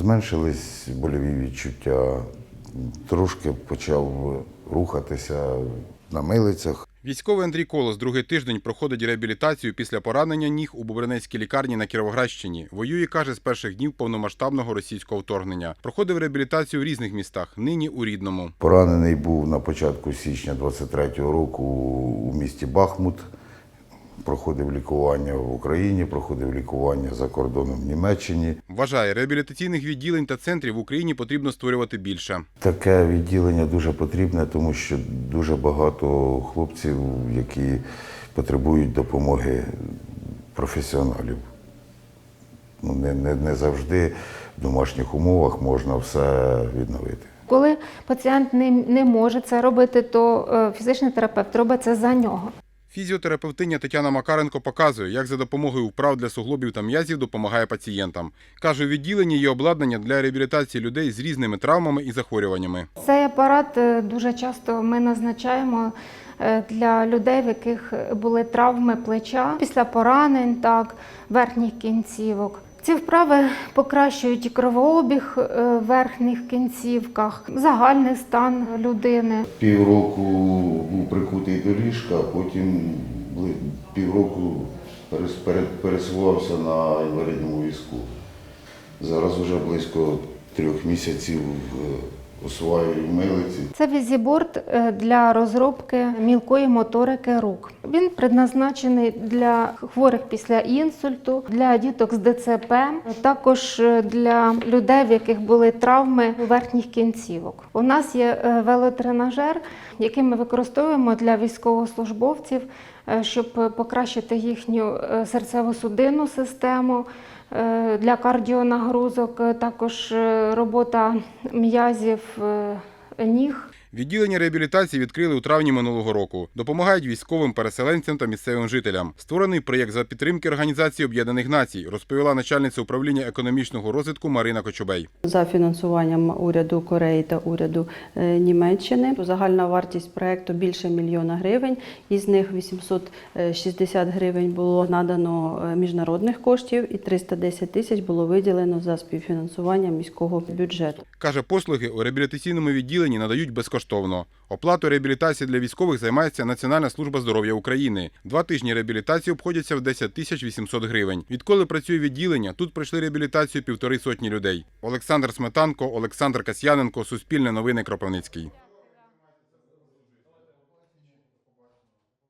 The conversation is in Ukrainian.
Зменшились больові відчуття, трошки почав рухатися на милицях. Військовий Андрій Колос другий тиждень проходить реабілітацію після поранення ніг у Бобринецькій лікарні на Кіровоградщині. Воює, каже, з перших днів повномасштабного російського вторгнення. Проходив реабілітацію в різних містах, нині у Рідному. Поранений був на початку січня 23-го року у місті Бахмут. Проходив лікування в Україні, проходив лікування за кордоном в Німеччині. Вважає, реабілітаційних відділень та центрів в Україні потрібно створювати більше. Таке відділення дуже потрібне, тому що дуже багато хлопців, які потребують допомоги професіоналів. Ну, не, не, не завжди в домашніх умовах можна все відновити. Коли пацієнт не, не може це робити, то е, фізичний терапевт робить це за нього. Фізіотерапевтиня Тетяна Макаренко показує, як за допомогою вправ для суглобів та м'язів допомагає пацієнтам. Каже, у відділенні є обладнання для реабілітації людей з різними травмами і захворюваннями. Цей апарат е, дуже часто ми назначаємо е, для людей, в яких були травми плеча після поранень, так, верхніх кінцівок. Ці вправи покращують і кровообіг е, в верхніх кінцівках, загальний стан людини. Півроку був прикутий до ліжка, потім півроку перес- пересувався на інвалідному візку. Зараз вже близько трьох місяців осваюю милиці. Це візіборд е, для розробки мілкої моторики рук. Він предназначений для хворих після інсульту, для діток з ДЦП, також е, для людей, в яких були травми верхніх кінцівок. У нас є е, велотренажер, який ми використовуємо для військовослужбовців, щоб покращити їхню серцево-судинну систему. Е, Для кардіонагрузок е, також е, робота м'язів ніг. Відділення реабілітації відкрили у травні минулого року. Допомагають військовим переселенцям та місцевим жителям. Створений проєкт за підтримки Організації Об'єднаних Націй, розповіла начальниця управління економічного розвитку Марина Кочубей. За фінансуванням уряду Кореї та уряду е, Німеччини загальна вартість проекту більше мільйона гривень. Із них 860 гривень було надано е, міжнародних коштів, і 310 тисяч було виділено за співфінансування міського бюджету. Каже, послуги у реабілітаційному відділенні надають безкоштовно. Оплату реабілітації для військових займається Національна служба здоров'я України. Два тижні реабілітації обходяться в 10 тисяч 800 гривень. Відколи працює відділення, тут пройшли реабілітацію півтори сотні людей. Олександр Сметанко, Олександр Касьяненко, Суспільне новини Кропивницький.